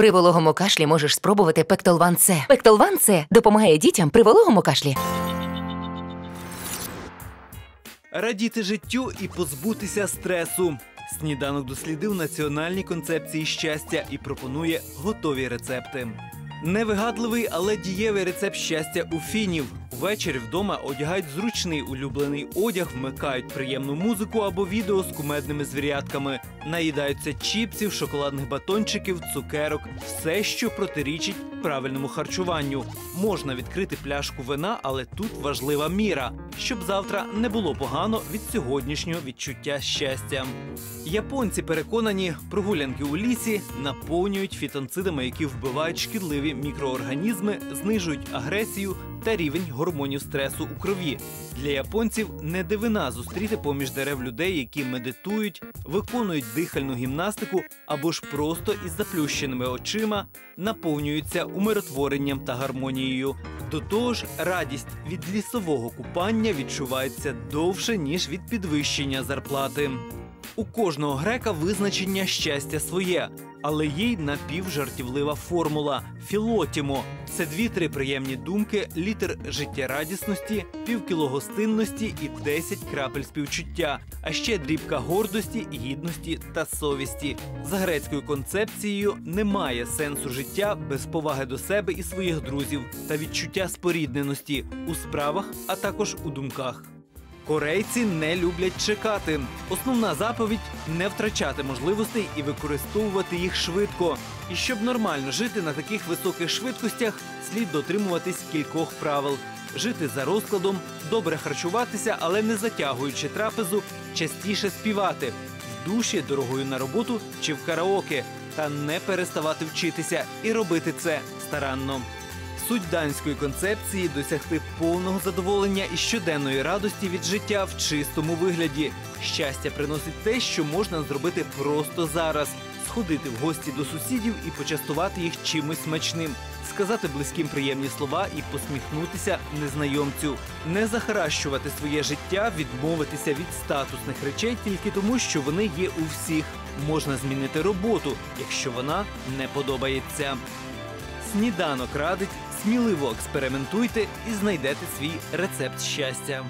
При вологому кашлі можеш спробувати Пектолван С. Пектолван С допомагає дітям при вологому кашлі. Радіти життю і позбутися стресу. Сніданок дослідив національні концепції щастя і пропонує готові рецепти. Невигадливий, але дієвий рецепт щастя у фінів. Ввечері вдома одягають зручний улюблений одяг, вмикають приємну музику або відео з кумедними звірятками, наїдаються чіпсів, шоколадних батончиків, цукерок, все, що протирічить правильному харчуванню. Можна відкрити пляшку вина, але тут важлива міра, щоб завтра не було погано від сьогоднішнього відчуття щастя. Японці переконані, прогулянки у лісі наповнюють фітонцидами, які вбивають шкідливі мікроорганізми, знижують агресію та рівень гормонів стресу у крові. Для японців не дивина зустріти поміж дерев людей, які медитують, виконують дихальну гімнастику або ж просто із заплющеними очима наповнюються умиротворенням та гармонією. До того ж, радість від лісового купання відчувається довше ніж від підвищення зарплати. У кожного грека визначення щастя своє, але є й напівжартівлива формула філотімо. Це дві-три приємні думки, літр життєрадісності, півкіло гостинності і 10 крапель співчуття, а ще дрібка гордості, гідності та совісті. За грецькою концепцією немає сенсу життя без поваги до себе і своїх друзів та відчуття спорідненості у справах, а також у думках. Корейці не люблять чекати. Основна заповідь не втрачати можливостей і використовувати їх швидко. І щоб нормально жити на таких високих швидкостях, слід дотримуватись кількох правил: жити за розкладом, добре харчуватися, але не затягуючи трапезу, частіше співати в душі, дорогою на роботу чи в караоке, та не переставати вчитися і робити це старанно. Суть данської концепції досягти повного задоволення і щоденної радості від життя в чистому вигляді. Щастя приносить те, що можна зробити просто зараз: сходити в гості до сусідів і почастувати їх чимось смачним, сказати близьким приємні слова і посміхнутися незнайомцю, не захаращувати своє життя, відмовитися від статусних речей тільки тому, що вони є у всіх. Можна змінити роботу, якщо вона не подобається. Сніданок радить, сміливо експериментуйте і знайдете свій рецепт щастя.